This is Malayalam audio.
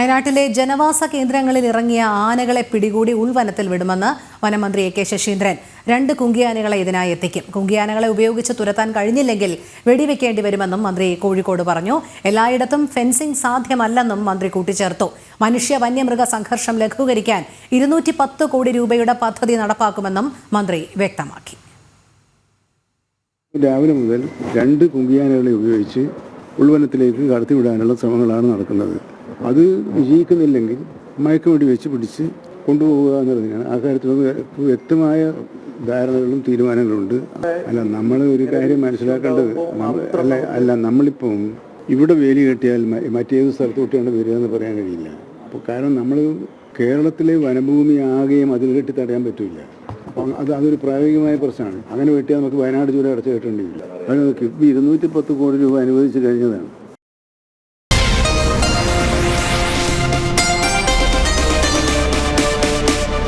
വയനാട്ടിലെ ജനവാസ കേന്ദ്രങ്ങളിൽ ഇറങ്ങിയ ആനകളെ പിടികൂടി ഉൾവനത്തിൽ വിടുമെന്ന് വനമന്ത്രി എ കെ ശശീന്ദ്രൻ. രണ്ട് കുങ്കിയാനകളെ ഇതിനായി എത്തിക്കും. കുങ്കിയാനകളെ ഉപയോഗിച്ച് തുരത്താൻ കഴിഞ്ഞില്ലെങ്കിൽ വെടിവെക്കേണ്ടി വരുമെന്നും മന്ത്രി കോഴിക്കോട് പറഞ്ഞു. എല്ലായിടത്തും ഫെൻസിംഗ് സാധ്യമല്ലെന്നും മന്ത്രി കൂട്ടിച്ചേർത്തു. മനുഷ്യ വന്യമൃഗ സംഘർഷം ലഘൂകരിക്കാൻ ഇരുന്നൂറ്റി പത്ത് കോടി രൂപയുടെ പദ്ധതി നടപ്പാക്കുമെന്നും മന്ത്രി വ്യക്തമാക്കി. രാവിലെ മുതൽ രണ്ട് കുങ്കിയാനകളെ ഉപയോഗിച്ച് ഉൾവനത്തിലേക്ക് കടത്തിവിടാനുള്ള ശ്രമങ്ങളാണ് നടക്കുന്നത്. അത് വിജയിക്കുന്നില്ലെങ്കിൽ മയക്കുവെടി വെച്ച് പിടിച്ച് കൊണ്ടുപോവുക എന്നുള്ളതിനാണ്. ആ കാര്യത്തിൽ വ്യക്തമായ ധാരണകളും തീരുമാനങ്ങളുണ്ട്. അല്ല നമ്മൾ ഒരു കാര്യം മനസ്സിലാക്കേണ്ടത് അല്ല അല്ല നമ്മളിപ്പം ഇവിടെ വേലി കെട്ടിയാൽ മറ്റേത് സ്ഥലത്ത് വിട്ടാണ് വരിക എന്ന് പറയാൻ കഴിയില്ല. അപ്പോൾ കാരണം നമ്മൾ കേരളത്തിലെ വനഭൂമി ആകെയും അതിൽ കെട്ടി തടയാൻ പറ്റില്ല അപ്പം അത് അതൊരു പ്രായോഗികമായ പ്രശ്നമാണ്. അങ്ങനെ വെട്ടിയാൽ നമുക്ക് വയനാട് ചൂട് അടച്ചു കെട്ടേണ്ടി വരില്ല അതിന് ഇരുന്നൂറ്റി പത്ത് കോടി രൂപ അനുവദിച്ച് കഴിഞ്ഞതാണ്.